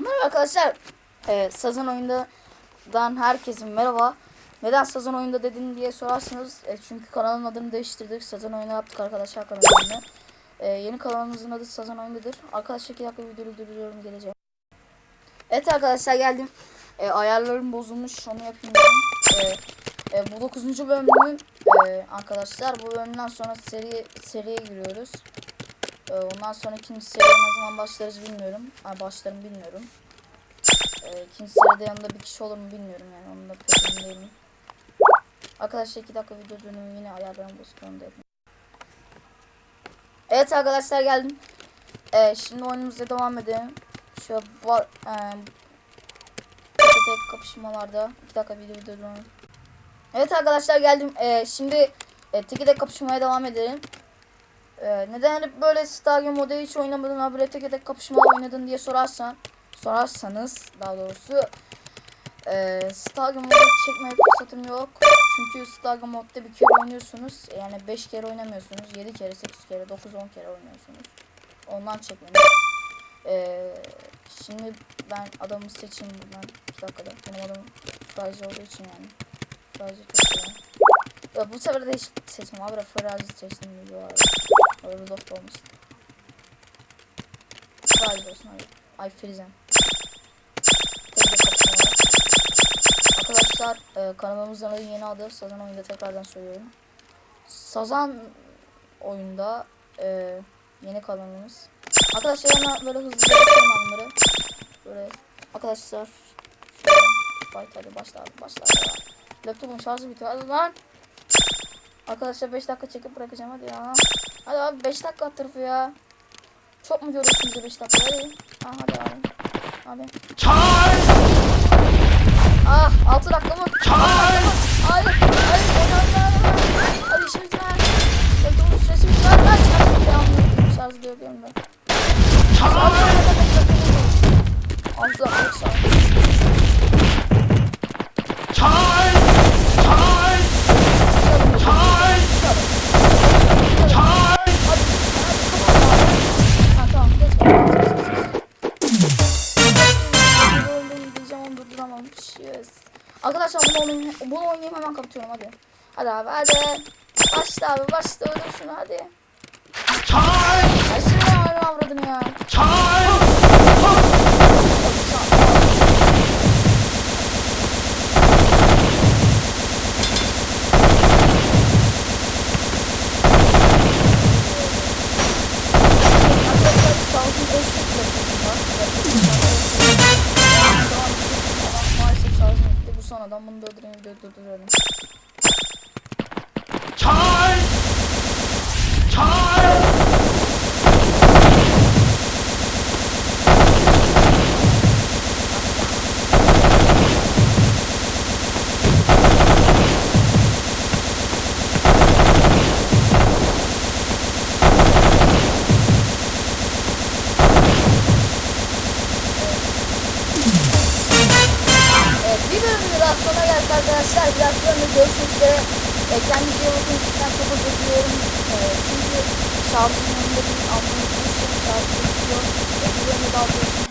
Merhaba arkadaşlar. Ee, Sazan oyundan herkese merhaba. Neden Sazan oyunda dedin diye sorarsanız e, çünkü kanalın adını değiştirdik. Sazan oyunu yaptık arkadaşlar kanalını. Ee, yeni kanalımızın adı Sazan oyundadır. Arkadaşlar 2 dakika videoyu durduruyorum geleceğim. Evet arkadaşlar geldim. Ee, ayarlarım bozulmuş onu yapayım. Ee, e, bu 9. bölümüm e, arkadaşlar. Bu bölümden sonra seri seriye giriyoruz. Ee, ondan sonra ikinci seriye ne zaman başlarız bilmiyorum. Ay başlarım bilmiyorum. Ee, seride yanında bir kişi olur mu bilmiyorum yani onun da pek emin değilim. Arkadaşlar 2 dakika video dönümü yine ayarlarım bozuk onu da yapayım. Evet arkadaşlar geldim. Ee, şimdi oyunumuza devam edelim. Şu var e, tek kapışmalarda 2 dakika video dönümü. Evet arkadaşlar geldim. Ee, şimdi e, tek kapışmaya devam edelim. Ee, neden hep böyle Stadyum modu hiç oynamadın abi böyle tek tek kapışma oynadın diye sorarsan sorarsanız daha doğrusu e, Stadyum modu çekmeye fırsatım yok. Çünkü Stadyum modda bir kere oynuyorsunuz. Yani 5 kere oynamıyorsunuz. 7 kere, 8 kere, 9, 10 kere oynuyorsunuz. Ondan çekmedim. Ee, şimdi ben adamı seçeyim buradan. Bir dakikada. Benim adım Farazi olduğu için yani. Farazi çok. Ya bu sefer de seçim abi. Farazi seçtim bu arada. Öyle dost olmasın. Farazi olsun abi. Ay var. Arkadaşlar e, kanalımızın yeni adı Sazan oyunda tekrardan söylüyorum. Sazan oyunda e, yeni kanalımız. Arkadaşlar hemen böyle hızlı yapıyorum bunları. Böyle arkadaşlar fight hadi başla başla. Laptopun şarjı bitiyor hadi lan. Arkadaşlar 5 dakika çekip bırakacağım hadi ya. Hadi abi 5 dakika at tarafı ya. Çok mu görüyorsunuz 5 dakika hadi. Ah hadi abi. Abi. Ah 6 dakika mı? Hayır. Arkadaşlar bunu oynayayım, bunu oynayayım hemen kapatıyorum hadi. Hadi abi hadi. Başla abi başla öldür şunu hadi. Ay şimdi ya öyle avradın ya. Arkadaşlar Bu son adam bunu geldik arkadaşlar. Bir bölümde görüşmek üzere. E, kendinize iyi bakın. Sizden çok özür diliyorum. E, çünkü şarjım yanında bir anlamı için şarjım bitiyor. E, bölümde daha görüşmek